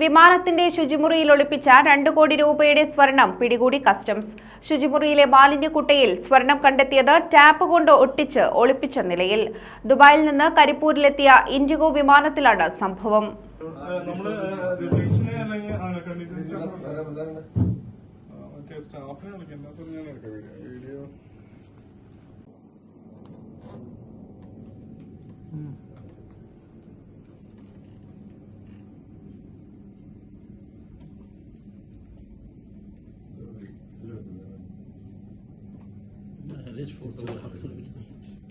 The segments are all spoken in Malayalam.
വിമാനത്തിന്റെ ശുചിമുറിയിൽ ഒളിപ്പിച്ച രണ്ട് കോടി രൂപയുടെ സ്വർണം പിടികൂടി കസ്റ്റംസ്. ശുചിമുറിയിലെ മാലിന്യക്കുട്ടയിൽ സ്വർണം കണ്ടെത്തിയത് ടാപ്പ് കൊണ്ട് ഒട്ടിച്ച് ഒളിപ്പിച്ച നിലയിൽ. ദുബായിൽ നിന്ന് കരിപ്പൂരിലെത്തിയ ഇൻഡിഗോ വിമാനത്തിലാണ് സംഭവം. സ്റ്റാഫിനെ വീഡിയോ വീഡിയോ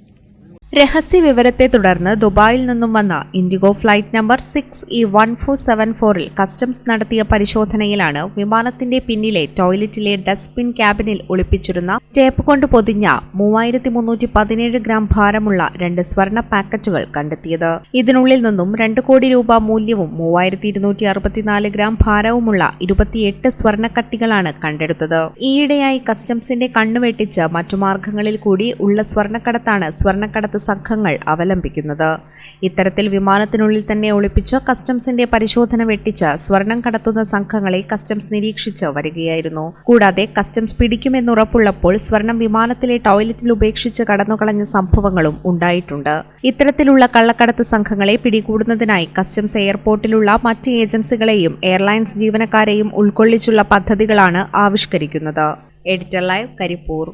രഹസ്യ വിവരത്തെ തുടർന്ന് ദുബായിൽ നിന്നും വന്ന IndiGo flight number six E one four seven ഫോറിൽ കസ്റ്റംസ് നടത്തിയ പരിശോധനയിലാണ് വിമാനത്തിന്റെ പിന്നിലെ ടോയ്ലറ്റിലെ ഡസ്റ്റ്ബിൻ ക്യാബിനിൽ ഒളിപ്പിച്ചിരുന്ന ടേപ്പ് കൊണ്ട് പൊതിഞ്ഞ മൂവായിരത്തി മുന്നൂറ്റി പതിനേഴ് ഗ്രാം ഭാരമുള്ള രണ്ട് സ്വർണ പാക്കറ്റുകൾ കണ്ടെത്തിയത്. ഇതിനുള്ളിൽ നിന്നും രണ്ട് കോടി രൂപ മൂല്യവും മൂവായിരത്തി ഇരുന്നൂറ്റി അറുപത്തിനാല് ഗ്രാം ഭാരവുമുള്ള ഇരുപത്തിയെട്ട് സ്വർണക്കട്ടികളാണ് കണ്ടെടുത്തത്. ഈയിടെയായി കസ്റ്റംസിന്റെ കണ്ണുവെട്ടിച്ച് മറ്റു മാർഗങ്ങളിൽ കൂടി ഉള്ള സ്വർണക്കടത്താണ് സ്വർണക്കടത്ത് സംഘങ്ങൾ അവലംബിക്കുന്നത്. ഇത്തരത്തിൽ വിമാനത്തിനുള്ളിൽ തന്നെ ഒളിപ്പിച്ച് കസ്റ്റംസിന്റെ പരിശോധന വെട്ടിച്ച് സ്വർണം കടത്തുന്ന സംഘങ്ങളെ കസ്റ്റംസ് നിരീക്ഷിച്ച് വരികയായിരുന്നു. കൂടാതെ കസ്റ്റംസ് പിടിക്കുമെന്നുറപ്പുള്ളപ്പോൾ സ്വർണം വിമാനത്തിലെ ടോയ്ലറ്റിൽ ഉപേക്ഷിച്ച് കടന്നുകളഞ്ഞ സംഭവങ്ങളും ഉണ്ടായിട്ടുണ്ട്. ഇത്തരത്തിലുള്ള കള്ളക്കടത്ത് സംഘങ്ങളെ പിടികൂടുന്നതിനായി കസ്റ്റംസ് എയർപോർട്ടിലുള്ള മറ്റ് ഏജൻസികളെയും എയർലൈൻസ് ജീവനക്കാരെയും ഉൾക്കൊള്ളിച്ചുള്ള പദ്ധതികളാണ് ആവിഷ്കരിക്കുന്നത്. Editor live Karipur.